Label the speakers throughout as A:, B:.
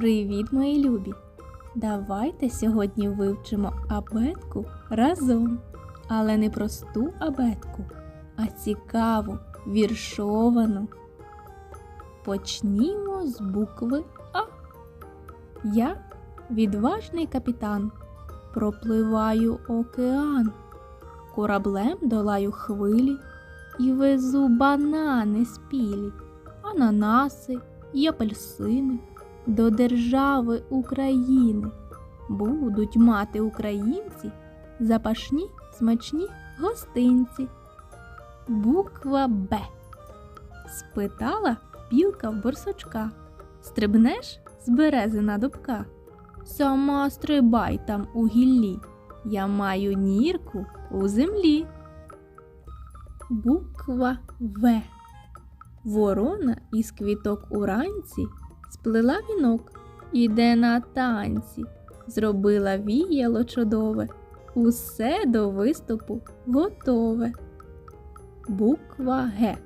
A: Привіт, мої любі! Давайте сьогодні вивчимо абетку разом. Але не просту абетку, а цікаву, віршовану. Почнімо з букви А. Я відважний капітан. Пропливаю океан. Кораблем долаю хвилі і везу банани спілі, ананаси і апельсини до держави України. Будуть мати українці запашні смачні гостинці. Буква Б. Спитала білка в борсучка. Стрибнеш з берези на дубка? Сама стрибай там у гіллі. Я маю нірку у землі. Буква В. Ворона із квіток уранці сплела вінок, іде на танці, зробила віяло чудове, усе до виступу готове. Буква Г.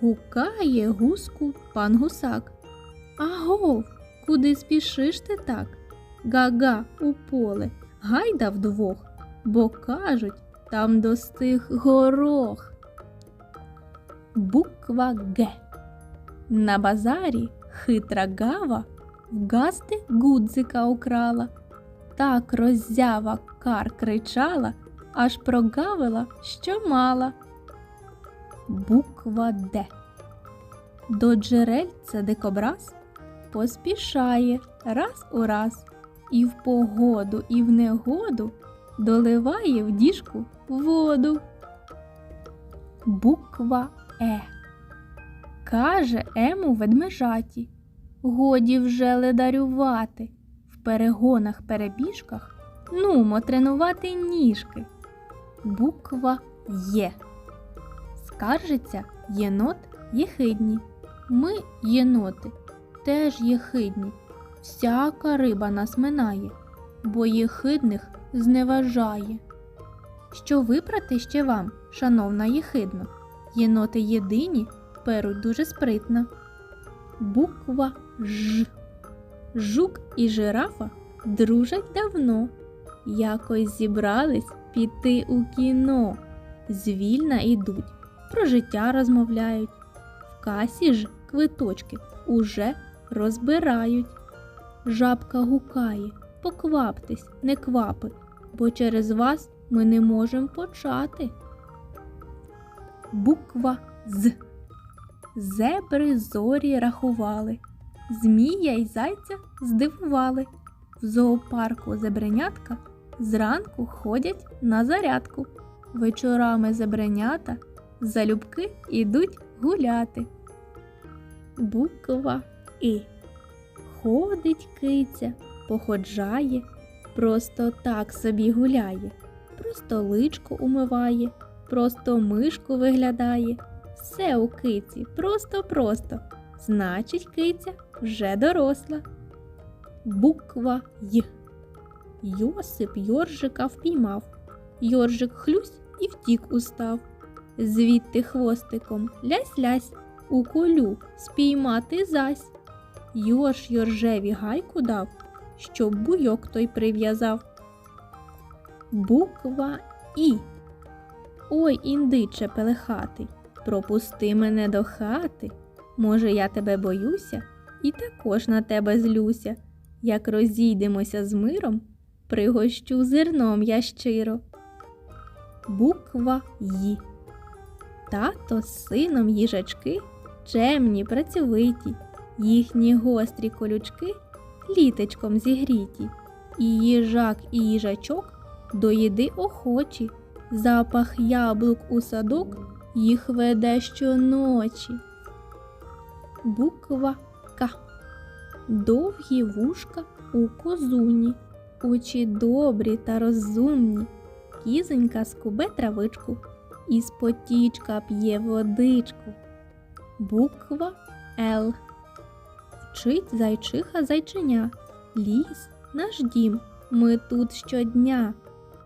A: Гукає гуску пан гусак. Агов, куди спішиш ти так? Га-га у поле, гайда вдвох, бо кажуть, там достиг горох. Буква Г. На базарі хитра гава в газди гудзика украла. Так роззява кар кричала, аж прогавила, що мала. Буква Д. До джерельця дикобраз поспішає раз у раз і в погоду, і в негоду доливає в діжку воду. Буква Е. Каже ему ведмежаті, годі вже ледарювати, в перегонах перебіжках нумо тренувати ніжки. Буква Є. Скаржиться єнот єхидні. Ми, єноти, теж єхидні. Всяка риба нас минає, бо єхидних зневажає. Що випрати ще вам, шановна єхидно? Єноти єдині перуть дуже спритно. Буква Ж. Жук і жирафа дружать давно. Якось зібрались піти у кіно. Звільна ідуть, про життя розмовляють. В касі ж квиточки уже розбирають. Жабка гукає, покваптесь, не квапи, бо через вас ми не можемо почати. Буква З. Зебри зорі рахували, змія й зайця здивували. В зоопарку зебренятка зранку ходять на зарядку. Вечорами зебренята залюбки ідуть гуляти. Буква І. Ходить киця, походжає, просто так собі гуляє, просто личко умиває, просто мишку виглядає. Все у киці просто-просто. Значить, киця вже доросла. Буква Й. Йосип Йоржика впіймав. Йоржик хлюсь і втік устав. Звідти хвостиком лясь-лясь у колю спіймати зась. Йорж Йоржеві гайку дав, щоб буйок той прив'язав. Буква І. Ой, індиче пелехатий, пропусти мене до хати. Може, я тебе боюся і також на тебе злюся. Як розійдемося з миром, пригощу зерном я щиро. Буква Й. Тато з сином їжачки чемні, працьовиті, їхні гострі колючки літечком зігріті, і їжак, і їжачок до їди охочі, запах яблук у садок їх веде щоночі. Буква К. Довгі вушка у козуні, очі добрі та розумні. Кізонька скубе травичку, із потічка п'є водичку. Буква Л. Вчить зайчиха зайчиня. Ліс наш дім. Ми тут щодня.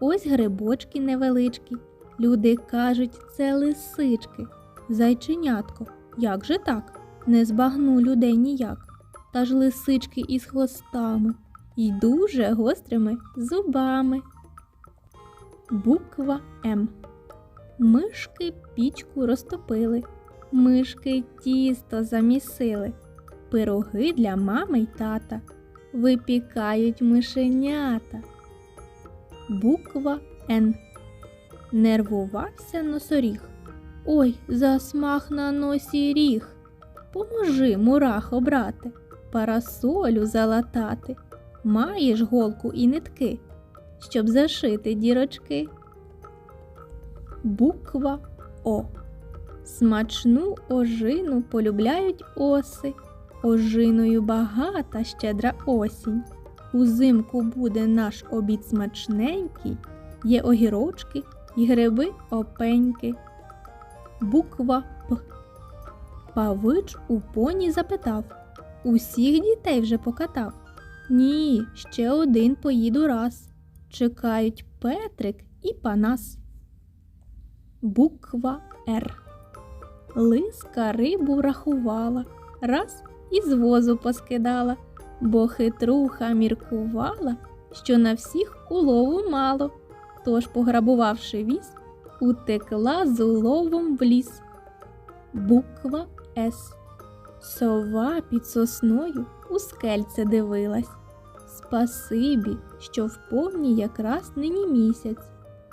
A: Ось грибочки невеличкі. Люди кажуть, це лисички. Зайченятко, як же так? Не збагну людей ніяк. та ж лисички із хвостами і дуже гострими зубами. Буква М. Мишки пічку розтопили, мишки тісто замісили, пироги для мами й тата випікають мишенята. Буква Н. Нервувався носоріг. Ой, засмах на носі ріг. Поможи, мурах обрати, парасолю залатати. Маєш голку і нитки, щоб зашити дірочки. Буква О. Смачну ожину полюбляють оси. Ожиною багата щедра осінь. Узимку буде наш обід смачненький, є огірочки і гриби опеньки. Буква П. Павич у поні запитав Усіх дітей вже покатав? Ні, ще один поїду раз. Чекають Петрик і Панас. Буква Р. Лиска рибу рахувала, раз і з возу поскидала, бо хитруха міркувала, що на всіх улову мало. Тож, пограбувавши віз, утекла з уловом в ліс. Буква С. Сова під сосною у скельце дивилась. Спасибі, що в повні якраз нині місяць.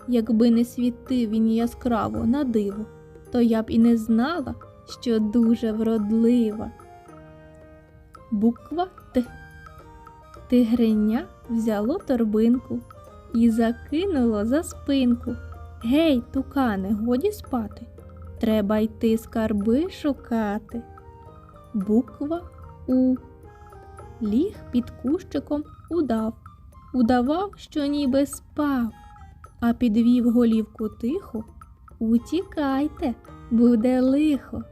A: Якби не світив він яскраво на диво, то я б і не знала, що дуже вродлива. Буква Т. Тигриня взяло торбинку і закинуло за спинку. Гей, тукане, годі спати. Треба йти скарби шукати. Буква У. Ліг під кущиком удав, удавав, що ніби спав, а підвів голівку тихо. Утікайте, буде лихо.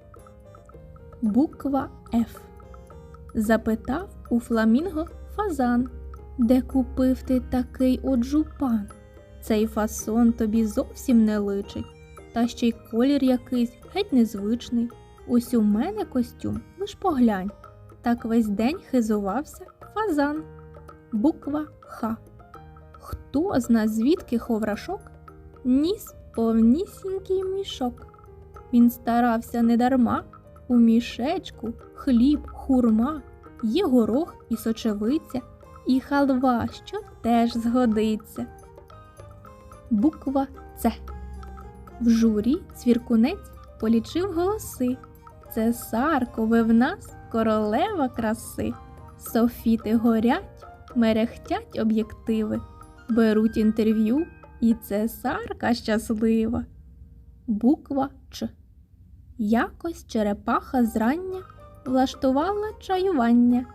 A: Буква Ф. Запитав у фламінго фазан, де купив ти такий от жупан? Цей фасон тобі зовсім не личить, та ще й колір якийсь геть незвичний. Ось у мене костюм, лиш поглянь. Так весь день хизувався фазан. Буква Х. Хто зна звідки ховрашок? Ніс повнісінький мішок. Він старався недарма. У мішечку хліб, хурма, є горох і сочевиця, і халва, що теж згодиться. Буква Ц. В журі цвіркунець полічив голоси. Цесаркове в нас королева краси. Софіти горять, мерехтять об'єктиви, беруть інтерв'ю, і цесарка щаслива. Буква Ч. Якось черепаха зрання влаштувала чаювання.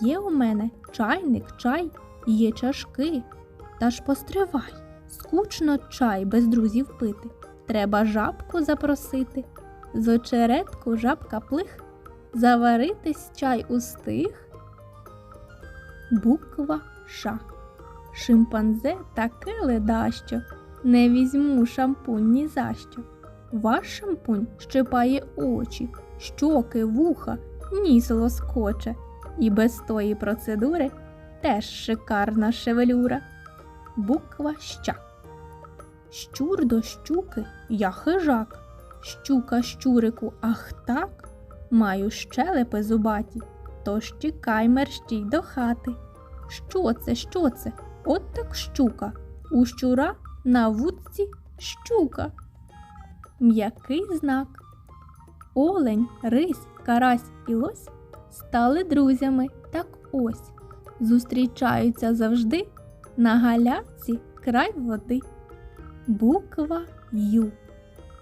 A: Є у мене чайник, чай, є чашки. Та ж постривай, скучно чай без друзів пити. Треба жабку запросити. З очеретку жабка плих, заваритись чай устиг. Буква Ш. Шимпанзе таке ледащо, не візьму шампунь ні за що. Ваш шампунь щипає очі, щоки, вуха, ніс лоскоче, і без тої процедури теж шикарна шевелюра. Буква Щ. Щур до щуки я хижак. Щука щурику, ах так. Маю щелепи зубаті, тож тікай мерщій до хати. Що це, що це? От так щука. У щура на вудці щука. М'який знак. Олень, рись, карась і лось стали друзями, так ось. Зустрічаються завжди на галявці край води. Буква Ю.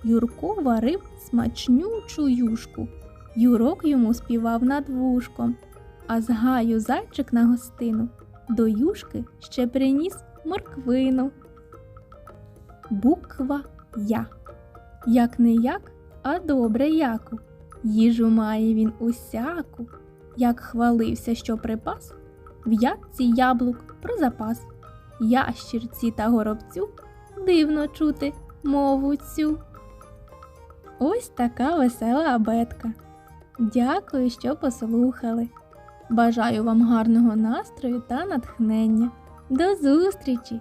A: Юрко варив смачнючу юшку. Юрок йому співав над вушком, а з гаю зайчик на гостину до юшки ще приніс морквину. Буква Я. Як не як, а добре яку. Їжу має він усяку. Як хвалився, що припас, в ядці яблук про запас. Ящірці та горобцю дивно чути мову цю. Ось така весела абетка. Дякую, що послухали. Бажаю вам гарного настрою та натхнення. До зустрічі!